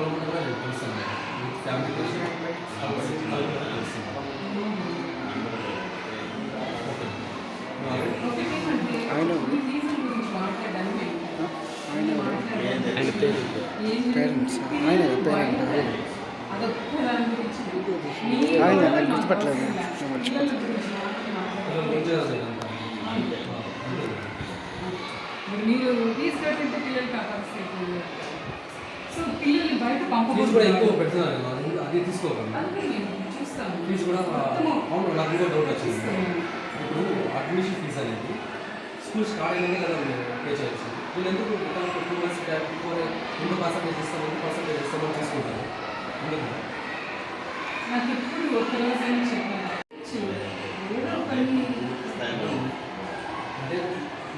లోపల కూడా నేను తెలుస్తుంది ఫ్యామిలీ కోసం ఆయన ఆయన పేరెంట్ గుర్తుపట్టలేదు మీరు తీసుకెళ్ళి పిల్లలు కాపాల్సి ఫీజు కూడా ఎక్కువ పెడుతున్నారు అది అది చూస్తాను ఫీజు కూడా అవును నాకు డౌట్ వచ్చింది. ఇప్పుడు అడ్మిషన్ ఫీజు అనేది స్కూల్ స్టార్ట్ అయినానే కదా పే చేయొచ్చు. వీళ్ళు ఎందుకు టూ మంత్స్ బిఫోర్ ఎంత పర్సెంటేజ్ ఇస్తాం ఎంత పర్సెంటేజ్ ఇస్తామని తీసుకుంటారు. ఎందుకు? నాకు ఎప్పుడు ఒక చెప్పాను అంటే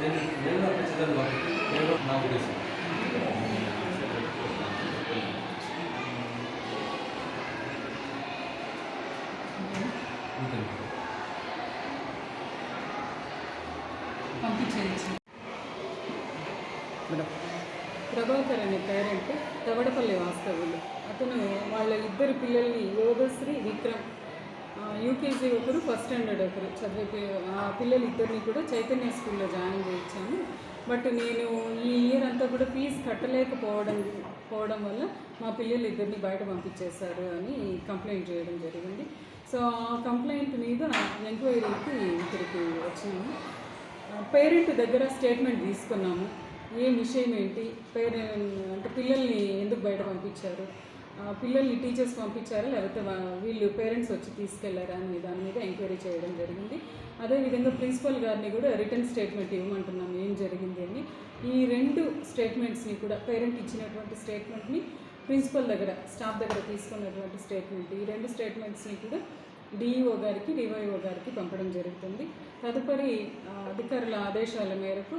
నేను నేను అప్లై చేద్దాను కాబట్టి నేను నా ఉద్దేశం అంతే పంపించేయచ్చు మేడం ప్రభాకర్ అనే పేరెంట్ తవడపల్లి వాస్తవులు అతను వాళ్ళ ఇద్దరు పిల్లల్ని యోగశ్రీ విక్రమ్ యూకేజీ ఒకరు ఫస్ట్ స్టాండర్డ్ ఒకరు చదివే ఆ పిల్లలు ఇద్దరిని కూడా చైతన్య స్కూల్లో జాయిన్ చేయించాను. బట్ నేను ఈ ఇయర్ అంతా కూడా ఫీజు కట్టలేకపోవడం పోవడం వల్ల మా పిల్లలు ఇద్దరిని బయట పంపించేశారు అని కంప్లైంట్ చేయడం జరిగింది. సో ఆ కంప్లైంట్ మీద ఎంక్వైరీకి ఇక్కడికి వచ్చినాము. పేరెంట్ దగ్గర స్టేట్మెంట్ తీసుకున్నాము. ఏం విషయం ఏంటి? పేరెంట్ అంటే పిల్లల్ని ఎందుకు బయట పంపించారు? పిల్లల్ని టీచర్స్ పంపించారా? లేకపోతే వీళ్ళు పేరెంట్స్ వచ్చి తీసుకెళ్ళారా? అనే దాని మీద ఎంక్వైరీ చేయడం జరిగింది. అదేవిధంగా ప్రిన్సిపల్ గారిని కూడా రిటర్న్ స్టేట్మెంట్ ఇవ్వమంటున్నాం ఏం జరిగింది అని. ఈ రెండు స్టేట్మెంట్స్ని కూడా పేరెంట్ ఇచ్చినటువంటి స్టేట్మెంట్ని ప్రిన్సిపల్ దగ్గర స్టాఫ్ దగ్గర తీసుకున్నటువంటి స్టేట్మెంట్. ఈ రెండు స్టేట్మెంట్స్ని కూడా డిఈఓ గారికి డివైఓ గారికి పంపడం జరుగుతుంది. తదుపరి అధికారుల ఆదేశాల మేరకు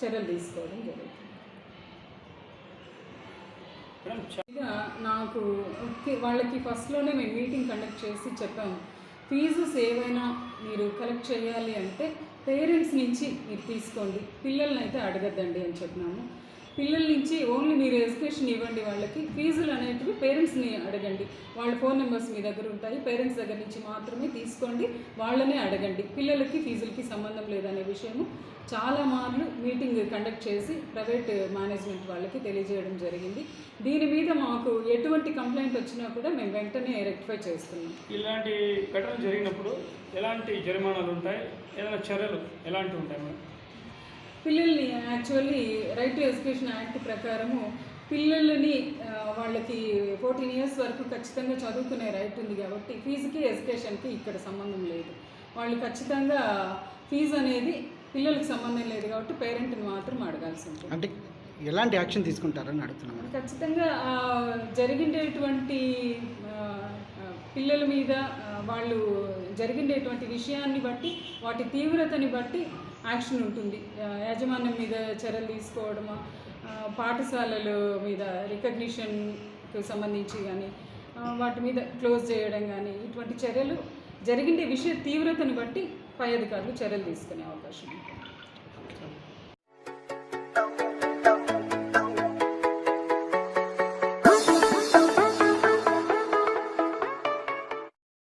చర్యలు తీసుకోవడం జరుగుతుంది. ఇక నాకు వాళ్ళకి ఫస్ట్లోనే మేము మీటింగ్ కండక్ట్ చేసి చెప్పాము. ఫీజుస్ ఏవైనా మీరు కలెక్ట్ చేయాలి అంటే పేరెంట్స్ నుంచి మీరు తీసుకోండి. పిల్లల్ని అయితే అడగద్దండి అని చెప్పినాము. పిల్లల నుంచి ఓన్లీ మీరు ఎడ్యుకేషన్ ఇవ్వండి వాళ్ళకి ఫీజులు అనేటివి పేరెంట్స్ని అడగండి. వాళ్ళ ఫోన్ నెంబర్స్ మీ దగ్గర ఉంటాయి పేరెంట్స్ దగ్గర నుంచి మాత్రమే తీసుకోండి వాళ్ళనే అడగండి. పిల్లలకి ఫీజులకి సంబంధం లేదనే విషయము చాలా మార్లు మీటింగ్ కండక్ట్ చేసి ప్రైవేట్ మేనేజ్మెంట్ వాళ్ళకి తెలియజేయడం జరిగింది. దీని మీద మాకు ఎటువంటి కంప్లైంట్ వచ్చినా కూడా మేము వెంటనే రెక్టిఫై చేస్తున్నాం. ఇలాంటి ఘటన జరిగినప్పుడు ఎలాంటి జరిమానాలు ఉంటాయి? ఏదైనా చర్యలు ఎలాంటివి ఉంటాయి మేడం? పిల్లల్ని actually right to education act ప్రకారము పిల్లలని వాళ్ళకి ఫోర్టీన్ ఇయర్స్ వరకు ఖచ్చితంగా చదువుకునే రైట్ ఉంది కాబట్టి ఫీజుకి ఎడ్యుకేషన్కి ఇక్కడ సంబంధం లేదు. వాళ్ళు ఖచ్చితంగా ఫీజు అనేది పిల్లలకి సంబంధం లేదు కాబట్టి పేరెంట్ని మాత్రం అడగాల్సి ఉంటుంది. అంటే ఎలాంటి యాక్షన్ తీసుకుంటారని అడుగుతున్నాం ఖచ్చితంగా జరిగిండేటువంటి పిల్లల మీద వాళ్ళు జరిగిండేటువంటి విషయాన్ని బట్టి వాటి తీవ్రతని బట్టి యాక్షన్ ఉంటుంది. యాజమాన్యం మీద చర్యలు తీసుకోవడము పాఠశాలలు పాఠశాలల మీద రికగ్నిషన్కు సంబంధించి కానీ వాటి మీద క్లోజ్ చేయడం కానీ ఇటువంటి చర్యలు జరిగిండే విషయ తీవ్రతను బట్టి పై అధికారులు చర్యలు తీసుకునే అవకాశం ఉంటుంది.